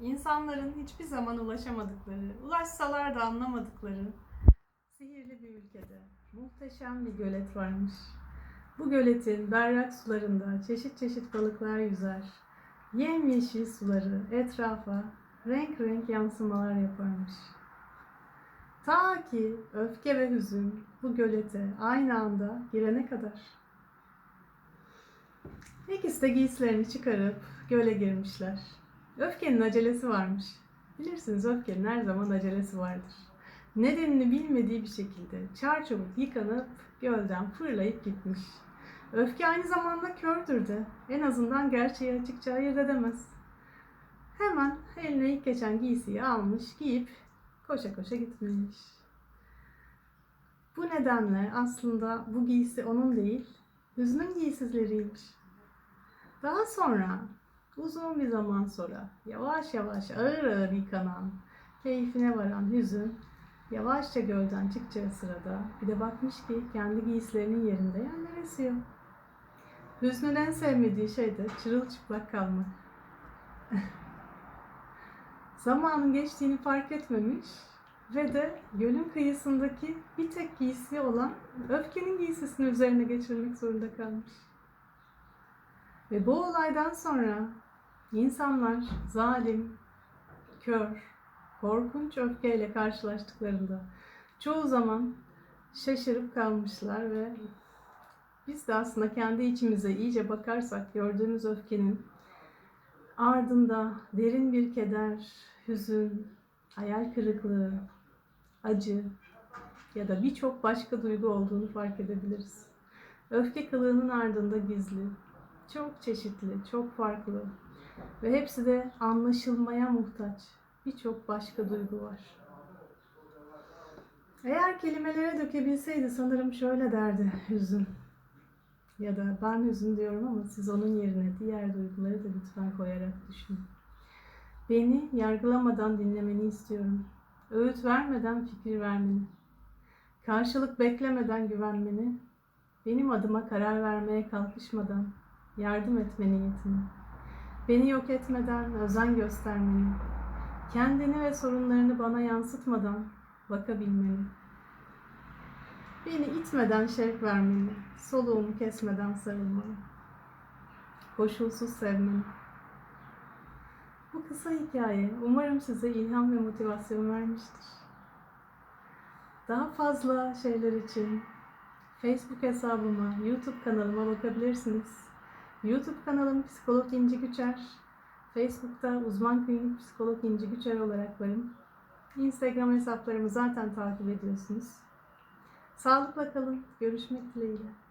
İnsanların hiçbir zaman ulaşamadıkları, ulaşsalar da anlamadıkları sihirli bir ülkede muhteşem bir gölet varmış. Bu göletin berrak sularında çeşit çeşit balıklar yüzer. Yemyeşil suları etrafa renk renk yansımalar yaparmış. Ta ki öfke ve hüzün bu gölete aynı anda girene kadar. İkisi de giysilerini çıkarıp göle girmişler. Öfkenin acelesi varmış. Bilirsiniz öfkenin her zaman acelesi vardır. Nedenini bilmediği bir şekilde çarçabuk yıkanıp gölden fırlayıp gitmiş. Öfke aynı zamanda kördür de en azından gerçeği açıkça ayırt edemez. Hemen eline ilk geçen giysiyi almış, giyip koşa koşa gitmiş. Bu nedenle aslında bu giysi onun değil, hüznün giysizleriymiş. Daha sonra uzun bir zaman sonra yavaş yavaş ağır ağır yıkanan, keyfine varan hüzün yavaşça gölden çıkacağı sırada bir de bakmış ki kendi giysilerinin yerinde yerler esiyor. Hüznün en sevmediği şey de çırılçıplak kalmak. Zamanın geçtiğini fark etmemiş ve de gölün kıyısındaki bir tek giysi olan öfkenin giysisini üzerine geçirmek zorunda kalmış. Ve bu olaydan sonra insanlar zalim, kör, korkunç öfkeyle karşılaştıklarında çoğu zaman şaşırıp kalmışlar ve biz de aslında kendi içimize iyice bakarsak gördüğümüz öfkenin ardında derin bir keder, hüzün, hayal kırıklığı, acı ya da birçok başka duygu olduğunu fark edebiliriz. Öfke kılığının ardında gizli, çok çeşitli, çok farklı ve hepsi de anlaşılmaya muhtaç birçok başka duygu var. Eğer kelimelere dökebilseydi sanırım şöyle derdi hüzün. Ya da ben hüzün diyorum ama siz onun yerine diğer duyguları da lütfen koyarak düşünün. Beni yargılamadan dinlemeni istiyorum. Öğüt vermeden fikir vermeni. Karşılık beklemeden güvenmeni. Benim adıma karar vermeye kalkışmadan yardım etme niyetini. Beni yok etmeden özen göstermeni. Kendini ve sorunlarını bana yansıtmadan bakabilmeni. Beni itmeden şevk vermeni, soluğumu kesmeden sarılmanı. Koşulsuz sevmeni. Bu kısa hikaye umarım size ilham ve motivasyon vermiştir. Daha fazla şeyler için Facebook hesabıma, YouTube kanalıma bakabilirsiniz. YouTube kanalım Psikolog İnci Güçer. Facebook'ta uzman klinik psikolog İnci Güçer olarak varım. Instagram hesaplarımı zaten takip ediyorsunuz. Sağlıkla kalın. Görüşmek dileğiyle.